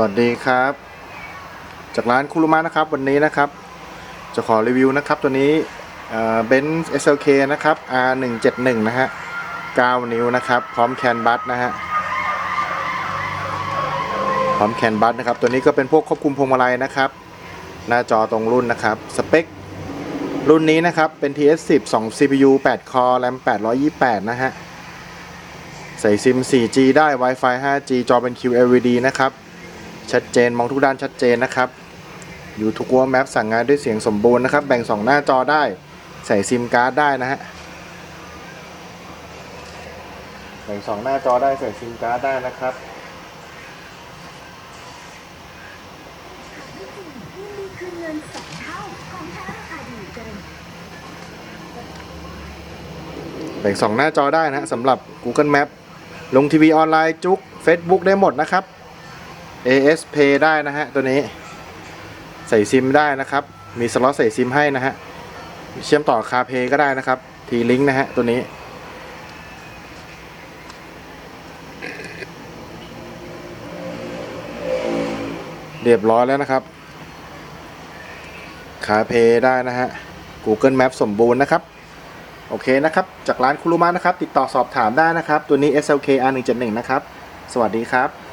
วัสดีครับ จากร้านคุรุมะนะครับวันนี้นะครับ จะขอรีวิวนะครับตัวนี้เบนซ์ SLK นะครับ R171 นะฮะ 9 นิ้วนะครับ พร้อมแคนบัสนะฮะ พร้อมแคนบัสนะครับ ตัวนี้ก็เป็นพวกควบคุมพวงมาลัยนะครับ หน้าจอตรงรุ่นนะครับ สเปค รุ่นนี้นะครับ เป็น TS10 2 CPU 8 core RAM 828 นะฮะ ใส่ซิม 4G ได้ Wi-Fi 5G จอเป็น QLED นะครับ ชัดเจนมองทุกด้านชัดเจนนะครับอยู่ทุก Google Map สั่งงานด้วยเสียงสมบูรณ์นะครับ แบ่ง 2 หน้าจอได้ใส่ซิมการ์ดได้นะฮะแบ่ง 2 หน้าจอได้ใส่ซิมการ์ดได้นะครับยินดีคืนเงินสองเท่าของแบ่ง 2 หน้าจอได้นะฮะสำหรับ Google Map ลงทีวีออนไลน์จุก Facebook ได้หมดนะครับ AS Pay ได้นะฮะตัวนี้ ใส่ซิมได้นะครับ มีสล็อตใส่ซิมให้นะฮะเชื่อมต่อคาเพย์ก็ได้นะครับ ทีลิงก์นะฮะตัวนี้ เรียบร้อยแล้วนะครับคาเพย์ได้นะฮะ Google Map สมบูรณ์นะครับ โอเคนะครับ จากร้านคุรุมะนะครับ ติดต่อสอบถามได้นะครับ ตัวนี้ SLK R171 นะครับ สวัสดีครับ